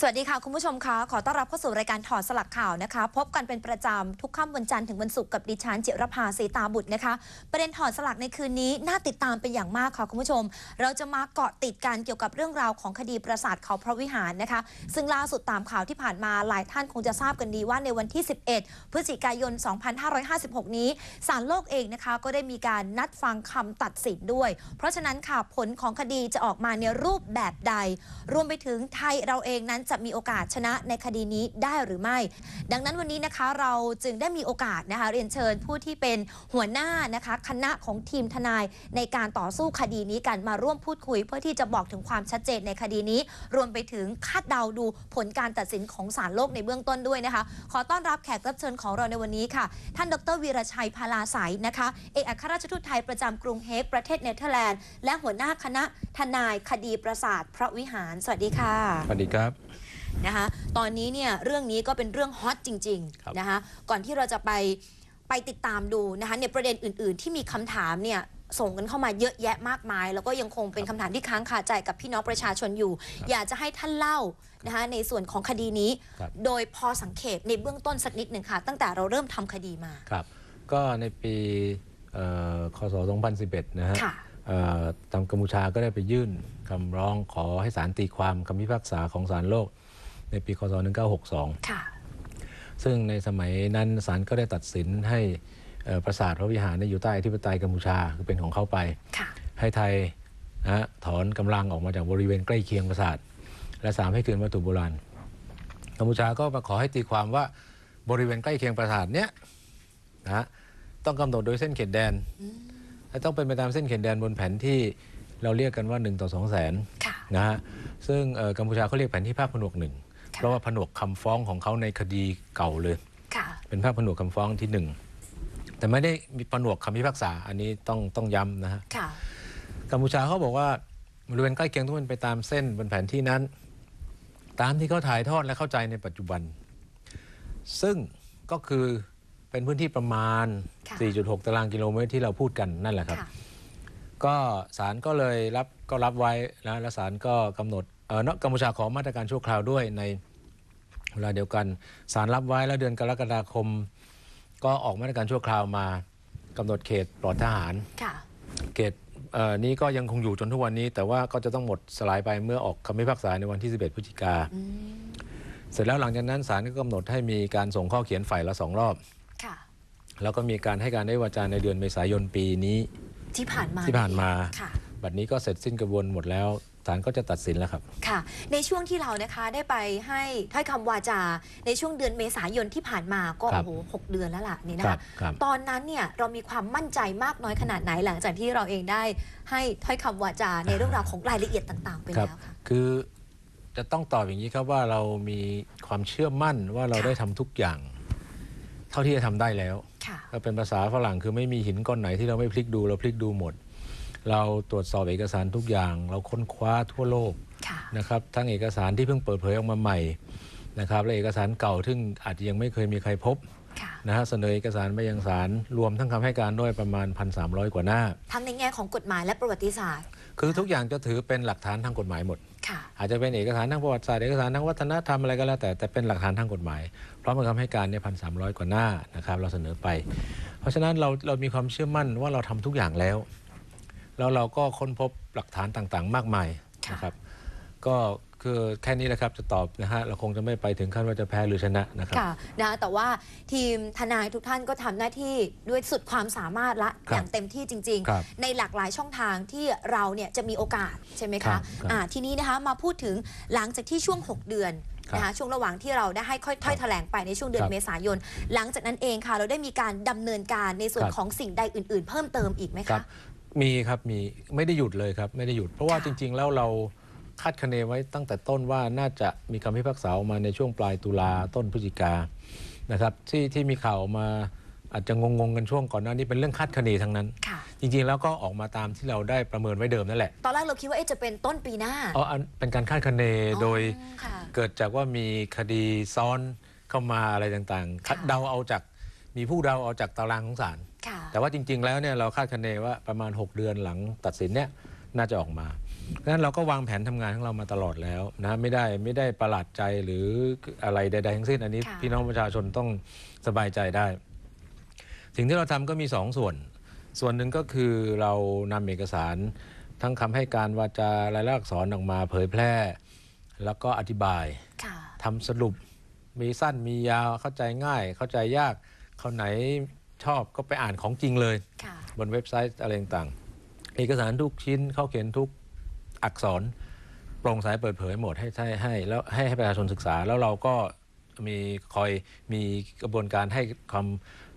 สวัสดีค่ะ คุณผู้ชมคะขอต้อนรับเข้าสู่รายการถอดสลักข่าวนะคะ พบกันเป็นประจำทุกค่ำวันจันทร์ถึงวันศุกร์กับดิฉันจิรภาสีตาบุตรนะคะ ประเด็นถอดสลักในคืนนี้น่าติดตามเป็นอย่างมากค่ะคุณผู้ชม เราจะมาเกาะติดกันเกี่ยวกับเรื่องราวของคดีปราสาทเขาพระวิหารนะคะ ซึ่งล่าสุดตามข่าวที่ผ่านมาหลายท่านคงจะทราบกันดีว่าในวันที่ 11 พฤศจิกายน 2556 นี้ศาลโลกเองนะคะ ก็ได้มีการนัดฟังคำตัดสินด้วย เพราะฉะนั้นค่ะผลของคดีจะออกมาในรูปแบบใด รวมไปถึงไทยเราเองนั้นจะมีโอกาสชนะในคดีนี้ได้หรือไม่ ดังนั้นวันนี้นะคะเราจึงได้มีโอกาสนะคะเรียนเชิญผู้ที่เป็นหัวหน้านะคะคณะของทีมทนายในการต่อสู้คดีนี้กันมาร่วมพูดคุย เพื่อที่จะบอกถึงความชัดเจนในคดีนี้ รวมไปถึงคาดเดาดูผลการตัดสินของศาลโลกในเบื้องต้นด้วยนะคะ ขอต้อนรับแขกรับเชิญของเราในวันนี้ค่ะ ท่านดรวีรชัยพาลาสายนะคะเอกอัครราชทูตไทยประจำกรุงเฮกประเทศเนเธอร์แลนด์และหัวหน้าคณะทนายคดีประสาทพระวิหาร สวัสดีค่ะ สวัสดีครับ นะคะตอนนี้เนี่ยเรื่องนี้ก็เป็นเรื่องฮอตจริงครับ ๆนะคะก่อนที่เราจะไปไปติดตามดูนะคะในประเด็นอื่น ๆ ที่มีคำถามเนี่ยส่งกันเข้ามาเยอะแยะมากมาย แล้วก็ยังคงเป็นคำถามที่ค้างคาใจกับพี่น้องประชาชนอยู่ อยากจะให้ท่านเล่านะคะในส่วนของคดีนี้ ครับ โดยพอสังเขปในเบื้องต้นสักนิดหนึ่งค่ะ ตั้งแต่เราเริ่มทำคดีมา ครับ ก็ในปีเอ่อคศ 2011 นะฮะค่ะ เอ่อทางกัมพูชาก็ได้ไปยื่นคำร้องขอให้ศาลตีความคำพิพากษาของศาลโลก ในปีคศ 1962 ค่ะ ซึ่งในสมัยนั้นศาลก็ได้ตัดสินให้เอ่อปราสาทพระวิหารเนี่ยอยู่ใต้อธิปไตยกัมพูชาคือเป็นของเขาไปค่ะให้ไทยนะฮะถอนกำลังออกมาจากบริเวณใกล้เคียงปราสาท และสามให้คืนวัตถุโบราณกัมพูชาก็มาขอให้ตีความว่าบริเวณใกล้เคียงปราสาทเนี้ยนะฮะต้องกำหนดโดยเส้นเขตแดนและต้องเป็นไปตามเส้นเขตแดนบนแผนที่เราเรียกกันว่า 1 ต่อ2 0 0แสนค่ะนะฮะซึ่งเอ่อกัมพูชาเขาเรียกแผนที่ภาคผนวกหนึ่งค่ะ เพราะว่าผนวกคำฟ้องของเขาในคดีเก่าเลยค่ะเป็นภาคผนวกคำฟ้องที่หนึ่งแต่ไม่ได้มีผนวกคำพิพากษา อันนี้ต้องต้องย้ำนะฮะค่ะกัมพูชาเขาบอกว่าบริเวณใกล้เคียงทุกมันไปตามเส้นบนแผนที่นั้น ตามที่เขาถ่ายทอดและเข้าใจในปัจจุบัน ซึ่งก็คือเป็นพื้นที่ประมาณค่ะ4.6 ตารางกิโลเมตรที่เราพูดกันนั่นแหละครับค่ะก็ศาลก็เลยรับก็รับไว้นะและศาลก็กำหนดเออเนอะกัมพูชาขอมาตรการชั่วคราวด้วยใน เวลาเดียวกันศาลรับไว้แล้วเดือนกรกฎาคม ก็ออกมาตรการชั่วคราวมากำหนดเขตปลอดทหารค่ะเขตเอ่อนี้ก็ยังคงอยู่จนทุกวันนี้ แต่ว่าก็จะต้องหมดสลายไปเมื่อออกคำพิพากษาในวันที่ 11 พฤศจิกาอืมเสร็จแล้วหลังจากนั้นศาลก็กำหนดให้มีการส่งข้อเขียนฝ่ายละสองรอบค่ะแล้วก็มีการให้การได้วาจาในเดือนเมษายนปีนี้ ที่ผ่านมาที่ผ่านมาค่ะบัดนี้ก็เสร็จสิ้นกระบวนหมดแล้ว ศาลก็จะตัดสินแล้วครับ ค่ะ ในช่วงที่เรานะคะได้ไปให้ถ้อยคำวาจาในช่วงเดือนเมษายนที่ผ่านมาก็ครัโอ้บโหหกเดือนแล้วล่ะนี่นะครัคะบครับ ตอนนั้นเนี่ยเรามีความมั่นใจมากน้อยขนาดไหนหลังจากที่เราเองได้ให้ถ้อยคำวาจาในเรื่องราวของรายละเอียดต่างๆ ไปครับ แล้วค่ะ คือจะต้องตอบอย่างนี้ครับว่าเรามีความเชื่อมั่นว่าเราค่ะ ได้ทำทุกอย่าง เท่าที่จะทำได้แล้ว ค่ะก็เป็นภาษาฝรั่งคือไม่มีหินก้อนไหนที่เราไม่พลิกดูเราพลิกดูหมด เราตรวจสอบเอกสารทุกอย่าง เราค้นคว้าทั่วโลกค่ะนะครับทั้งเอกสารที่เพิ่งเปิดเผยออกมาใหม่นะครับและเอกสารเก่าซึ่งอาจจะยังไม่เคยมีใครพบค่ะนะฮะเสนอเอกสารไปยังศาลรวมทั้งคำให้การด้วยประมาณ 1,300 กว่าหน้า ทั้งในแง่ของกฎหมายและประวัติศาสตร์ คือทุกอย่างจะถือเป็นหลักฐานทางกฎหมายหมดค่ะอาจจะเป็นเอกสารทางประวัติศาสตร์เอกสารทางวัฒนธรรมอะไรก็แล้วแต่แต่เป็นหลักฐานทางกฎหมายพร้อมกับคำให้การเนี่ยพันสามกว่าหน้านะครับเราเสนอไป เพราะฉะนั้นเราเรามีความเชื่อมั่นว่าเราทำทุกอย่างแล้ว แล้วเราก็ค้นพบหลักฐานต่างๆ มากมายค่ะนะครับ ก็คือแค่นี้นะครับจะตอบนะฮะเราคงจะไม่ไปถึงขั้นว่าจะแพ้หรือชนะนะครับค่ะนะแต่ว่าทีมทนายทุกท่านก็ทำหน้าที่ด้วยสุดความสามารถละครับอย่างเต็มที่จริงครับๆในหลากหลายช่องทางที่เราเนี่ยจะมีโอกาสใช่ไหมครัคะบครับอ่าทีนี้นะคะมาพูดถึงหลังจากที่ช่วง 6 เดือนครับนะคะช่วงระหว่างที่เราได้ให้ค่อยถ้อยแถลงไปในช่วงเดือนครับเมษายน หลังจากนั้นเองค่ะ เราได้มีการดำเนินการในส่วนครับของสิ่งใดอื่น ๆ เพิ่มเติมอีกไหมครัคะบ มีครับมีไม่ได้หยุดเลยครับไม่ได้หยุด เพราะว่าค่ะจริง ๆ แล้วเราคาดคะเนไว้ตั้งแต่ต้นว่าน่าจะมีคำพิพากษาออกมาในช่วงปลายตุลาต้นพฤศจิกานะครับที่ที่มีข่าวออกมาอาจจะงงๆกันช่วงก่อนหน้านี้เป็นเรื่องคาดคะเนทั้งนั้น ค่ะ จริงๆ แล้วก็ออกมาตามที่เราได้ประเมินไว้เดิมนั่นแหละตอนแรกเราคิดว่าเอ๊ะจะเป็นต้นปีหน้าอ๋ออันเป็นการคาดคะเนโดย อ๋อค่ะ เกิดจากว่ามีคดีซ้อนเข้ามาอะไรต่างๆค่ะเดาเอาจากมีผู้เดาเอาจากตารางของศาล ค่ะแต่ว่าจริง ๆ แล้วเนี่ยเราคาดคะเนว่าประมาณ 6 เดือนหลังตัดสินเนี่ยน่าจะออกมาดังนั้นเราก็วางแผนทำงานของเรามาตลอดแล้วนะไม่ได้ไม่ได้ประหลาดใจหรืออะไรใดๆทั้งสิ้นอันนี้ ค่ะ พี่น้องประชาชนต้องสบายใจได้ สิ่งที่เราทำก็มีสองส่วน ส่วนหนึ่งก็คือเรานำเอกสารทั้งคำให้การวาจารายลักษณ์อักษรออกมาเผยแพร่ แล้วก็อธิบาย ค่ะ ทำสรุปมีสั้นมียาวเข้าใจง่าย เข้าใจยากเขาไหน ชอบก็ไปอ่านของจริงเลย ค่ะ บนเว็บไซต์อะไรต่างๆ เอกสารทุกชิ้นเขาเขียนทุกอักษรโปร่งใสเปิดเผยหมดให้ให้ให้แล้วให้ให้ประชาชนศึกษาแล้วเราก็มีคอยมีกระบวนการให้ความ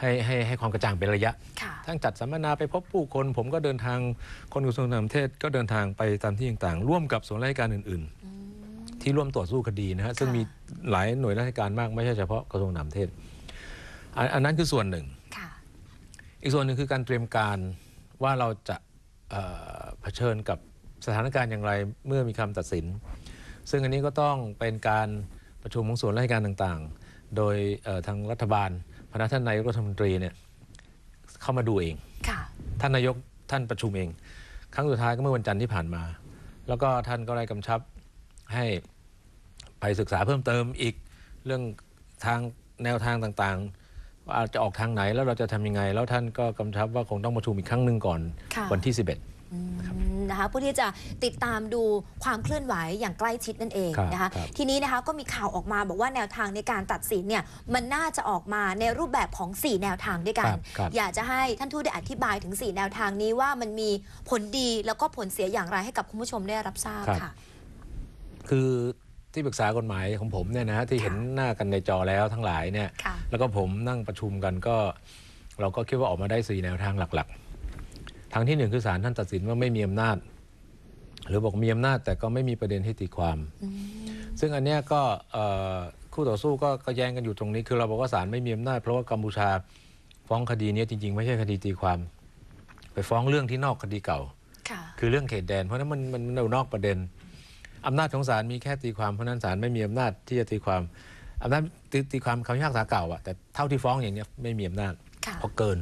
ให้ให้ให้ความกระจ่างเป็นระยะ ค่ะ ทั้งจัดสัมมนาไปพบผู้คน ผมก็เดินทางคนกระทรวงต่างประเทศก็เดินทางไปตามที่ต่างๆ ร่วมกับส่วนราชการอื่นอืม ๆ ที่ร่วมต่อสู้คดีนะฮะซึ่งค่ะมีหลายหน่วยราชการมากไม่ใช่เฉพาะกระทรวงต่างประเทศอันอันนั้นคือส่วนหนึ่งค่ะ อีกส่วนหนึ่งคือการเตรียมการว่าเราจะเอ่อเผชิญกับสถานการณ์อย่างไรเมื่อมีคำตัดสิน ซึ่งอันนี้ก็ต้องเป็นการประชุมของส่วนราชการต่างๆ โดยเอ่อทางรัฐบาลพนักท่านนายกรัฐมนตรีเนี่ยเข้ามาดูเองค่ะท่านนายกท่านประชุมเอง ครั้งสุดท้ายก็เมื่อวันจันทร์ที่ผ่านมา แล้วก็ท่านก็ได้กำชับให้ไปศึกษาเพิ่มเติมอีกเรื่องทางแนวทางต่างๆ ว่าจะออกทางไหนแล้วเราจะทำยังไง แล้วท่านก็กำชับว่าคงต้องประชุมอีกครั้งหนึ่งก่อนค่ะ วันที่ 11อืมนะคะผู้ที่จะติดตามดูความเคลื่อนไหวอย่างใกล้ชิดนั่นเองครับนะคะครับทีนี้นะคะก็มีข่าวออกมาบอกว่าแนวทางในการตัดสินเนี่ยมันน่าจะออกมาในรูปแบบของ 4 แนวทางด้วยกัน ครับครับ อยากจะให้ท่านทูตได้อธิบายถึง 4 แนวทางนี้ว่ามันมีผลดีแล้วก็ผลเสียอย่างไรให้กับคุณผู้ชมได้รับทราบค่ะ คือ ที่ปรึกษากฎหมายของผมเนี่ยนะฮะที่ค่ะเห็นหน้ากันในจอแล้วทั้งหลายเนี่ยค่ะแล้วก็ผมนั่งประชุมกันก็ เราก็คิดว่าออกมาได้สี่แนวทางหลักๆ ทางที่หนึ่งคือศาลท่านตัดสินว่าไม่มีอำนาจ หรือบอกมีอำนาจแต่ก็ไม่มีประเด็นให้ตีความ อืมซึ่งอันเนี้ยก็เอ่อคู่ต่อสู้ก็ก็แย้งกันอยู่ตรงนี้ คือเราบอกว่าศาลไม่มีอำนาจเพราะว่ากัมพูชาฟ้องคดีเนี้ยจริง ๆ ไม่ใช่คดีตีความ ไปฟ้องเรื่องที่นอกคดีเก่า ค่ะ คือเรื่องเขตแดนเพราะฉะนั้นมันมันมันนอกประเด็น อำนาจของศาลมีแค่ตีความเพราะฉะนั้นศาลไม่มีอำนาจที่จะตีความอำนาจตีตีความคำพิพากษาเก่าอะแต่เท่าที่ฟ้องอย่างเนี้ยไม่มีอำนาจค่ะเพราะเกิน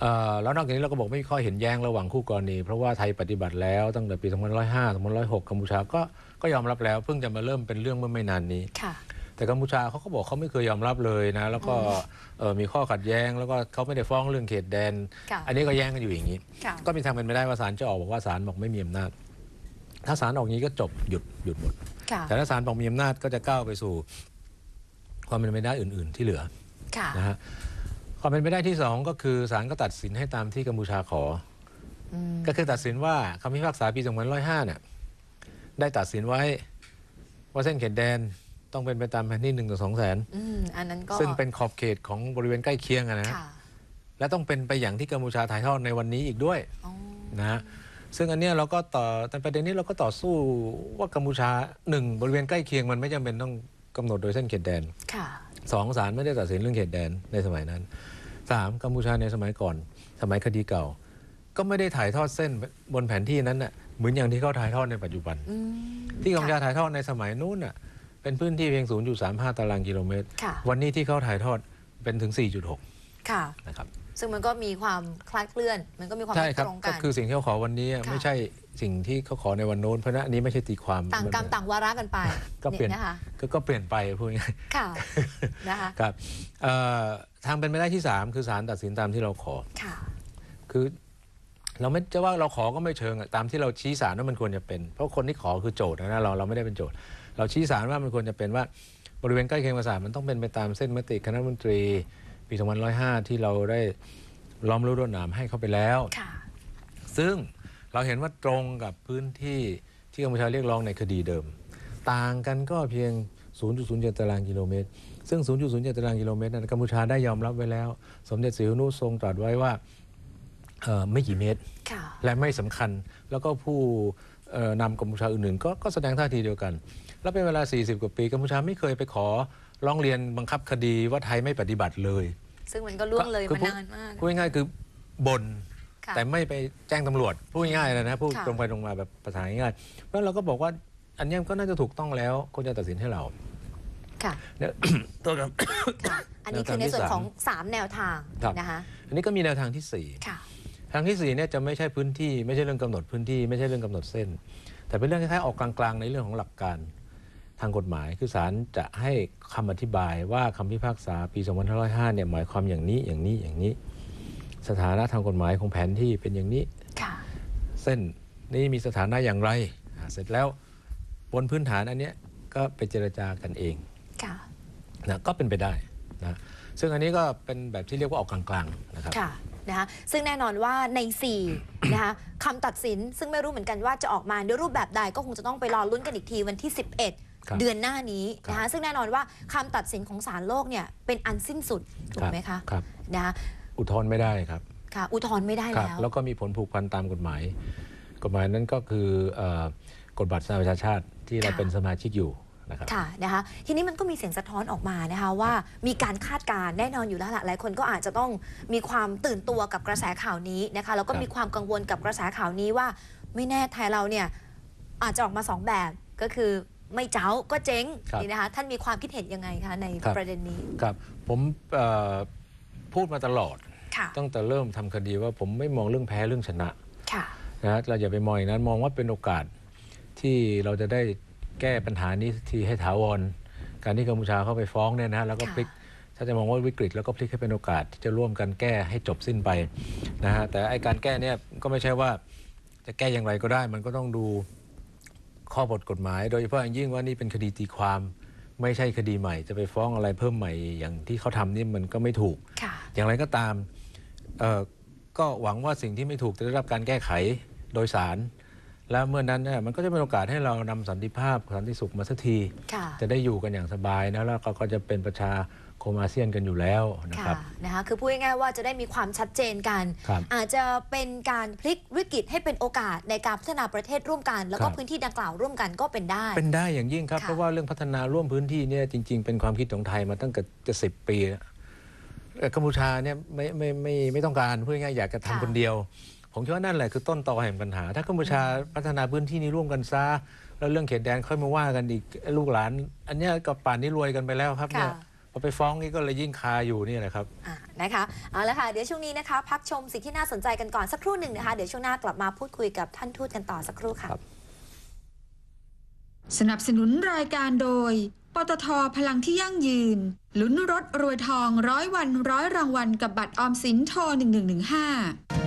เอ่อแล้วนอกจากนี้เราก็บอกไม่ค่อยเห็นแย้งระหว่างคู่กรณี เพราะว่าไทยปฏิบัติแล้วตั้งแต่ปี2505 2506กัมพูชาก็ก็ยอมรับแล้ว เพิ่งจะมาเริ่มเป็นเรื่องเมื่อไม่นานนี้ค่ะแต่กัมพูชาเขาก็บอกเขาไม่เคยยอมรับเลยนะ แล้วก็เอ่อมีข้อขัดแย้ง แล้วก็เขาไม่ได้ฟ้องเรื่องเขตแดนค่ะอันนี้ก็แย้งกันอยู่อย่างนี้ค่ะก็มีทางเป็นไปได้ว่าศาลจะออกบอกว่าศาลบอกไม่มีอำนาจ ถ้าศาลออกงี้ก็จบหยุดหยุดหมดค่ะแต่ถ้าศาลบอกมีอำนาจก็จะก้าวไปสู่ ความเป็นไปได้อื่น ๆ ที่เหลือค่ะนะฮะความเป็นไปได้ที่สองก็คือศาลก็ตัดสินให้ตามที่กัมพูชาขออืมก็คือตัดสินว่าคำพิพากษาปี2505เนี่ยได้ตัดสินไว้ว่าเส้นเขตแดนต้องเป็นไปตามแผนที่หนึ่งต่อสองแสนอืมอันนั้นก็ซึ่งเป็นขอบเขตของบริเวณใกล้เคียงอะนะฮะค่ะและต้องเป็นไปอย่างที่กัมพูชาถ่ายทอดในวันนี้อีกด้วยอ๋อนะฮะ ซึ่งอันเนี้ยเราก็ต่อแต่ประเด็นนี้เราก็ต่อสู้ว่ากัมพูชาหนึ่งบริเวณใกล้เคียงมันไม่จำเป็นต้องกำหนดโดยเส้นเขตแดน ค่ะ สองศาลไม่ได้ตัดสินเรื่องเขตแดนในสมัยนั้นสามกัมพูชาในสมัยก่อน สมัยคดีเก่า ก็ไม่ได้ถ่ายทอดเส้นบนแผนที่นั้นน่ะเหมือนอย่างที่เขาถ่ายทอดในปัจจุบัน อืมที่กัมพูชาค่ะถ่ายทอดในสมัยนู้นน่ะเป็นพื้นที่เพียง 0.35 ตารางกิโลเมตร ค่ะ วันนี้ที่เขาถ่ายทอดเป็นถึง 4.6 ค่ะ นะครับ ซึ่งมันก็มีความคลาดเคลื่อน มันก็มีความใช่ไม่ครับตรงก็กันคือสิ่งที่เขาขอวันนี้ค่ะ ไม่ใช่สิ่งที่เขาขอในวันโน้นเพราะฉะนั้นอันนี้ไม่ใช่ตีความต่างกรรมต่างวาระกันไปก็เปลี่ยนนะคะ ก็ก็เปลี่ยนไปพูดง่ายค่ะ นะคะ ๆครับเอ่อทางเป็นไปได้ที่ 3 คือศาลตัดสินตามที่เราขอ ค่ะ คือเราไม่จะว่าเราขอก็ไม่เชิงอะตามที่เราชี้ศาลว่ามันควรจะเป็น เพราะคนที่ขอคือโจทย์นะเราเราไม่ได้เป็นโจทย์ เราชี้ศาลว่ามันควรจะเป็นว่าบริเวณใกล้เคียงประสาทมันต้องเป็นไปตามเส้นมติคณะรัฐมนตรี ปี2505 ที่เราได้ล้อมรู้รวดหนามให้เขาไปแล้ว ค่ะ ซึ่งเราเห็นว่าตรงกับพื้นที่ที่กัมพูชาเรียกร้องในคดีเดิม ต่างกันก็เพียง 0.07 ตารางกิโลเมตร ซึ่ง 0.07 ตารางกิโลเมตรนั้นกัมพูชาได้ยอมรับไว้แล้ว สมเด็จสิรินุทรงตรัสไว้ว่าเอ่อไม่กี่เมตร ค่ะ และไม่สำคัญแล้วก็ผู้เอ่อนำกัมพูชาอื่นๆก็ก็แสดงท่าทีเดียวกัน แล้วเป็นเวลา 40 กว่าปีกัมพูชาไม่เคยไปขอ ร้องเรียนบังคับคดีว่าไทยไม่ปฏิบัติเลยซึ่งมันก็ล่วงเลยคือมาพูดนานมาก พูดง่ายๆคือบ่นค่ะแต่ไม่ไปแจ้งตำรวจพูดง่ายๆเลยนะพูดค่ะ ตรงไปตรงมาแบบภาษาง่ายๆเพราะเราก็บอกว่าอันเนี้ยก็น่าจะถูกต้องแล้วคนจะตัดสินให้เราค่ะเนี่ย ตัวกับ ค่ะ อันนี้คือในส่วนของ 3 แนวทางครับ นะคะอันนี้ก็มีแนวทางที่สี่ ค่ะ ทางที่สี่เนี่ยจะไม่ใช่พื้นที่ไม่ใช่เรื่องกำหนดพื้นที่ไม่ใช่เรื่องกำหนดเส้น แต่เป็นเรื่องคล้ายๆออกกลางๆในเรื่องของหลักการ ทางกฎหมาย คือศาลจะให้คำอธิบายว่าคำพิพากษาปี 2505 เนี่ยหมายความอย่างนี้อย่างนี้อย่างนี้ สถานะทางกฎหมายของแผนที่เป็นอย่างนี้ค่ะเส้นนี้มีสถานะอย่างไรอ่าเสร็จแล้วบนพื้นฐานอันเนี้ยก็ไปเจรจากันเองค่ะนะก็เป็นไปได้นะซึ่งอันนี้ก็เป็นแบบที่เรียกว่าออกกลางๆนะครับค่ะนะคะซึ่งแน่นอนว่าใน 4 นะคะคำตัดสินซึ่งไม่รู้เหมือนกันว่าจะออกมาในรูปแบบใดก็คงจะต้องไปรอลุ้นกันอีกทีวันที่ครับ11 เดือนหน้านี้นะครัคะบซึ่งแน่นอนว่าคำตัดสินของศาลโลกเนี่ยเป็นอันสิ้นสุดถูกไหมคะครับนะคะอุทธรณ์ไม่ได้ครับค่ะอุทธรณ์ไม่ได้ครับแล้วแล้วก็มีผลผูกพันตามกฎหมาย กฎหมายนั้นก็คือเอ่อกฎบัตรสหประชาชาติที่เราค่ะเป็นสมาชิกอยู่นะครับค่ะนะคะทีนี้มันก็มีเสียงสะท้อนออกมานะคะว่ามีการคาดการณ์แน่นอนอยู่แล้วละหลายคนก็อาจจะต้องมีความตื่นตัวกับกระแสข่าวนี้นะคะแล้วก็ครับมีความกังวลกับกระแสข่าวนี้ว่า ไม่แน่ไทยเราเนี่ยอาจจะออกมาสองแบบก็คือ ไม่เจ้าก็เจ๊งครับ นี่นะคะท่านมีความคิดเห็นยังไงคะในครับ ประเด็นนี้ครับผมเอ่อพูดมาตลอด ค่ะตั้งแต่เริ่มทำคดีว่าผมไม่มองเรื่องแพ้เรื่องชนะค่ะนะเราอย่าไปมองอย่างนั้นมองว่าเป็นโอกาสที่เราจะได้แก้ปัญหานี้ทีให้ถาวร การที่กัมพูชาเข้าไปฟ้องเนี่ยนะแล้วก็ค่ะพลิก ถ้าจะมองว่าวิกฤตแล้วก็พลิกให้เป็นโอกาสที่จะร่วมกันแก้ให้จบสิ้นไปนะฮะแต่ไอการแก้เนี่ยก็ไม่ใช่ว่าจะแก้อย่างไรก็ได้ มันก็ต้องดู ข้อบทกฎหมาย โดยเฉพาะอย่างยิ่งว่านี่เป็นคดีตีความ ไม่ใช่คดีใหม่ จะไปฟ้องอะไรเพิ่มใหม่อย่างที่เขาทำนี่มันก็ไม่ถูกค่ะอย่างไรก็ตามเอ่อก็หวังว่าสิ่งที่ไม่ถูกจะได้รับการแก้ไขโดยศาล แล้วเมื่อนั้นเนี่ยมันก็จะเป็นโอกาสให้เรานำสันติภาพสันติสุขมาสักทีค่ะจะได้อยู่กันอย่างสบายนะแล้วก็ก็จะเป็นประชาคมอาเซียนกันอยู่แล้วนะคค่ะรับนะคะคือพูดง่ายๆว่าจะได้มีความชัดเจนกันครับอาจจะเป็นการพลิกวิกฤตให้เป็นโอกาสในการพัฒนาประเทศร่วมกัน แล้วก็ครับพื้นที่ดังกล่าวร่วมกันก็เป็นได้ เป็นได้อย่างยิ่งครับค่ะเพราะว่าเรื่องพัฒนาร่วมพื้นที่เนี่ยจริง ๆ เป็นความคิดของไทยมาตั้งแต่จะสิบปีแล้วเอ่อกัมพูชาเนี่ยไม่ไม่ไม่ไม่ต้องการพูดง่ายๆอยากจะทำคนเดียว ผมคิดว่านั่นแหละคือต้นตอแห่งปัญหา ถ้ากัมพูชาพัฒนาพื้นที่นี้ร่วมกันซะแล้วเรื่องเขตแดนค่อยมาว่ากันอีกลูกหลาน อันเนี้ยกับป่านนี้รวยกันไปแล้วครับเนี่ยค่ะ พอไปฟ้องนี่ก็เลยยิ่งคาอยู่นี่แหละครับ อ่านะคะเอาละค่ะ เดี๋ยวช่วงนี้นะคะ พักชมสิ่งที่น่าสนใจกันก่อนสักครู่หนึ่งนะคะ เดี๋ยวช่วงหน้ากลับมาพูดคุยกับท่านทูตกันต่อสักครู่ค่ะ ครับ สนับสนุนรายการโดย ปตทพลังที่ยั่งยืน ลุ้นรถรวยทองร้อยวันร้อยรางวัลกับบัตรออมสินโทร1115